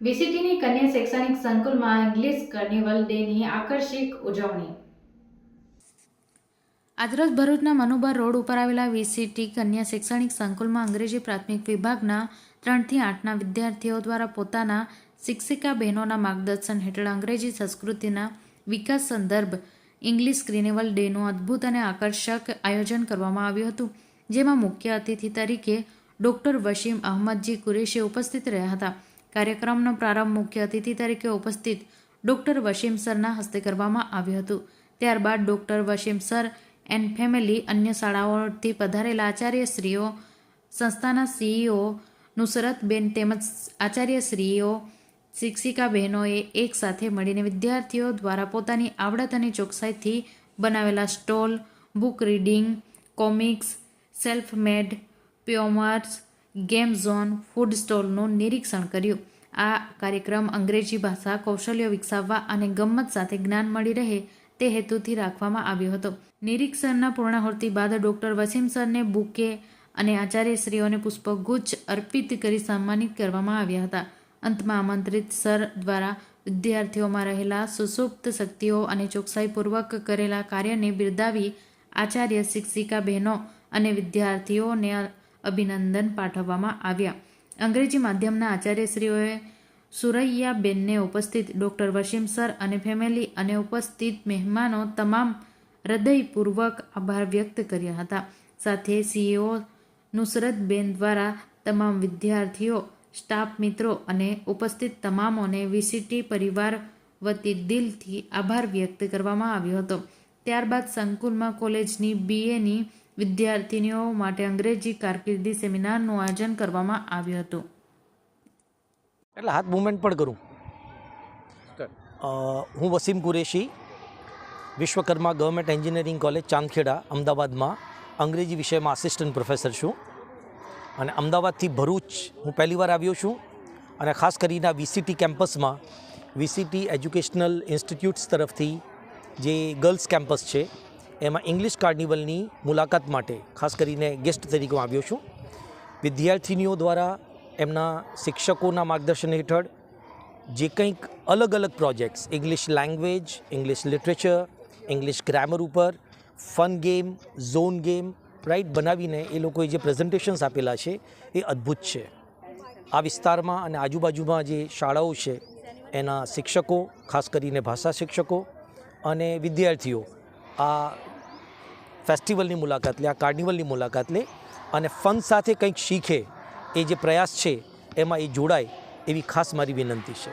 વીસીટીની કન્યા શૈક્ષણિક સંકુલમાં ઇંગ્લિશ કાર્નિવલ ડેની આકર્ષક ઉજવણી. આજરોજ ભરૂચના મનુબર રોડ ઉપર આવેલા વીસીટી કન્યા શૈક્ષણિક સંકુલમાં અંગ્રેજી પ્રાથમિક વિભાગના ત્રણથી આઠના વિદ્યાર્થીઓ દ્વારા પોતાના શિક્ષિકા બહેનોના માર્ગદર્શન હેઠળ અંગ્રેજી સંસ્કૃતિના વિકાસ સંદર્ભ ઇંગ્લિશ ક્રિનિવલ ડેનું અદ્ભુત અને આકર્ષક આયોજન કરવામાં આવ્યું હતું, જેમાં મુખ્ય અતિથિ તરીકે ડોક્ટર વશીમ અહમદજી કુરેશી ઉપસ્થિત રહ્યા હતા. કાર્યક્રમનો પ્રારંભ મુખ્ય અતિથિ તરીકે ઉપસ્થિત ડૉક્ટર વસીમ સરના હસ્તે કરવામાં આવ્યું હતું. ત્યારબાદ doctor Wasim sir and family, અન્ય શાળાઓથી પધારેલા આચાર્યશ્રીઓ, સંસ્થાના સીઈઓ નુસરતબેન તેમજ આચાર્યશ્રીઓ શિક્ષિકા બહેનોએ એક સાથે મળીને વિદ્યાર્થીઓ દ્વારા પોતાની આવડત અને ચોકસાઈથી બનાવેલા stall, book reading, comics, self made, પ્યોમર્સ game zone, food સ્ટોલનું નિરીક્ષણ કર્યું. આ કાર્યક્રમ અંગ્રેજી ભાષા કૌશલ્યો વિકસાવવા અને ગમ્મત સાથે જ્ઞાન મળી રહે તે હેતુથી રાખવામાં આવ્યો હતો. નિરીક્ષણના પૂર્ણાહુતિ બાદ ડૉક્ટર વસીમ સરને બુકે અને આચાર્યશ્રીઓને પુષ્પગુચ્છ અર્પિત કરી સન્માનિત કરવામાં આવ્યા હતા. અંતમાં આમંત્રિત સર દ્વારા વિદ્યાર્થીઓમાં રહેલા સુસુપ્ત શક્તિઓ અને ચોકસાઈપૂર્વક કરેલા કાર્યને બિરદાવી આચાર્ય શિક્ષિકા બહેનો અને વિદ્યાર્થીઓને અભિનંદન પાઠવવામાં આવ્યા. અંગ્રેજી માધ્યમના આચાર્યશ્રીઓએ સુરૈયાબેનને ઉપસ્થિત ડૉક્ટર વશીમ સર અને ફેમિલી અને ઉપસ્થિત મહેમાનો તમામ હૃદયપૂર્વક આભાર વ્યક્ત કર્યા હતા. સાથે સીઈઓ નુસરતબેન દ્વારા તમામ વિદ્યાર્થીઓ, સ્ટાફ મિત્રો અને ઉપસ્થિત તમામોને વીસીટી પરિવાર વતી દિલથી આભાર વ્યક્ત કરવામાં આવ્યો હતો. ત્યારબાદ સંકુલમાં કોલેજની બીએની વિદ્યાર્થિનીઓ માટે અંગ્રેજી કારકિર્દી સેમિનારનું આયોજન કરવામાં આવ્યું હતું. એટલે હાથ મુવમેન્ટ પણ કરું. હું Wasim Qureshi Vishwakarma government engineering college Chandkheda અમદાવાદમાં અંગ્રેજી વિષયમાં આસિસ્ટન્ટ પ્રોફેસર છું. અને અમદાવાદથી ભરૂચ હું પહેલીવાર આવ્યો છું અને ખાસ કરીને વીસીટી કેમ્પસમાં વીસીટી એજ્યુકેશનલ ઇન્સ્ટિટ્યૂટ્સ તરફથી જે ગર્લ્સ કેમ્પસ છે એમાં ઇંગ્લિશ કાર્નિવલની મુલાકાત માટે ખાસ કરીને ગેસ્ટ તરીકે હું આવ્યો છું. વિદ્યાર્થિનીઓ દ્વારા એમના શિક્ષકોના માર્ગદર્શન હેઠળ જે કંઈક અલગ અલગ projects, English language English literature English grammar ઉપર fun game zone game right બનાવીને એ લોકોએ જે પ્રેઝન્ટેશન્સ આપેલા છે એ અદ્ભુત છે. આ વિસ્તારમાં અને આજુબાજુમાં જે શાળાઓ છે, એના શિક્ષકો, ખાસ કરીને ભાષા શિક્ષકો અને વિદ્યાર્થીઓ આ ફેસ્ટિવલની મુલાકાત લે, આ કાર્નિવલની મુલાકાત લે અને ફન સાથે કંઈક શીખે એ જે પ્રયાસ છે, એમાં એ જોડાય એવી ખાસ મારી વિનંતી છે.